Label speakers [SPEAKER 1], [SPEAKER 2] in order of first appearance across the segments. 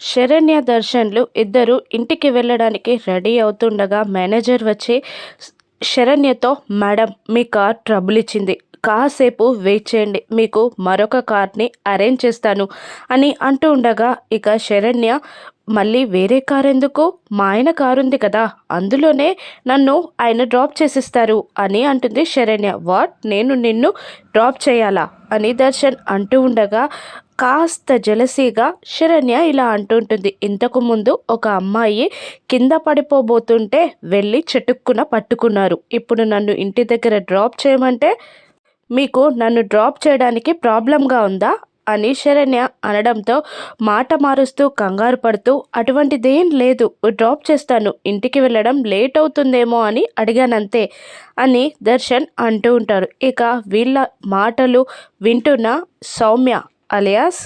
[SPEAKER 1] శరణ్య దర్శన్లు ఇద్దరు ఇంటికి వెళ్ళడానికి రెడీ అవుతుండగా మేనేజర్ వచ్చి శరణ్యతో మేడం మీ కార్ ట్రబుల్ ఇచ్చింది. కాసేపు వెయిట్ చేయండి. మీకు మరొక కార్ని అరేంజ్ చేస్తాను అని అంటూ ఉండగా ఇక శరణ్య మళ్ళీ వేరే కార్ ఎందుకు? మా ఆయన కారు ఉంది కదా. అందులోనే నన్ను ఆయన డ్రాప్ చేసిస్తారు అని అంటుంది శరణ్య. వాట్? నేను నిన్ను డ్రాప్ చేయాలా? అని దర్శన్ అంటూ ఉండగా కాస్త జలసీగా శరణ్య ఇలా అంటుంటుంది. ఇంతకు ముందు ఒక అమ్మాయి కింద పడిపోబోతుంటే వెళ్ళి చెట్టుక్కున పట్టుకున్నారు. ఇప్పుడు నన్ను ఇంటి దగ్గర డ్రాప్ చేయమంటే మీకు నన్ను డ్రాప్ చేయడానికి ప్రాబ్లంగా ఉందా? అని శరణ్య అనడంతో మాట మారుస్తూ కంగారు పడుతూ అటువంటిదేం లేదు డ్రాప్ చేస్తాను ఇంటికి వెళ్ళడం లేట్ అవుతుందేమో అని అడిగానంతే అని దర్శన్ అంటూ ఉంటారు. ఇక వీళ్ళ మాటలు వింటున్న సౌమ్య అలియాస్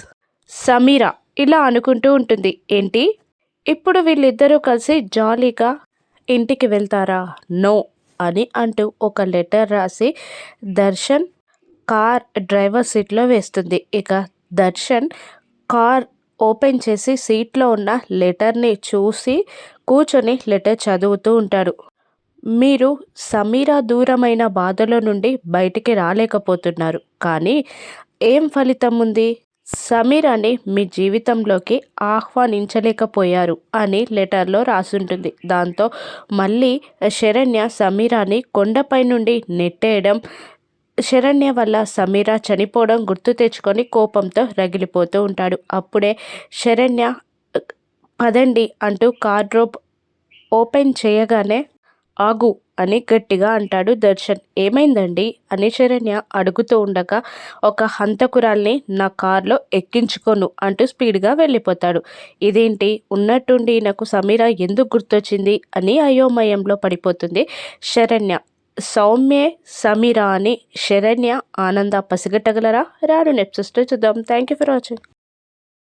[SPEAKER 1] సమీరా ఇలా అనుకుంటూ ఉంటుంది. ఏంటి? ఇప్పుడు వీళ్ళిద్దరూ కలిసి జాలీగా ఇంటికి వెళ్తారా? నో అని అంటూ ఒక లెటర్ రాసి దర్శన్ కార్ డ్రైవర్ సీట్లో వేస్తుంది. ఇక దర్శన్ కార్ ఓపెన్ చేసి సీట్లో ఉన్న లెటర్ని చూసి కూర్చొని లెటర్ చదువుతూ ఉంటాడు. మీరు సమీరా దూరమైన బాధల నుండి బయటికి రాలేకపోతున్నారు. కానీ ఏం ఫలితం ఉంది? సమీరాని మీ జీవితంలోకి ఆహ్వానించలేకపోయారు అని లెటర్లో రాసుంటుంది. దాంతో మళ్ళీ శరణ్య సమీరాని కొండపై నుండి నెట్టేయడం శరణ్య వల్ల సమీర చనిపోవడం గుర్తు తెచ్చుకొని కోపంతో రగిలిపోతూ ఉంటాడు. అప్పుడే శరణ్య పదండి అంటూ కార్డ్రోప్ ఓపెన్ చేయగానే ఆగు అని గట్టిగా అంటాడు దర్శన్. ఏమైందండి? అని శరణ్య అడుగుతూ ఉండగా ఒక హంతకురాల్ని నా కార్లో ఎక్కించుకోను అంటూ స్పీడ్గా వెళ్ళిపోతాడు. ఇదేంటి? ఉన్నట్టుండి నాకు సమీర ఎందుకు గుర్తొచ్చింది? అని అయోమయంలో పడిపోతుంది శరణ్య. సౌమ్యే సమీరా అని శరణ్య ఆనంద పసిగట్టగలరా? రాను నెప్సిస్తో చూద్దాం. Thank you for watching.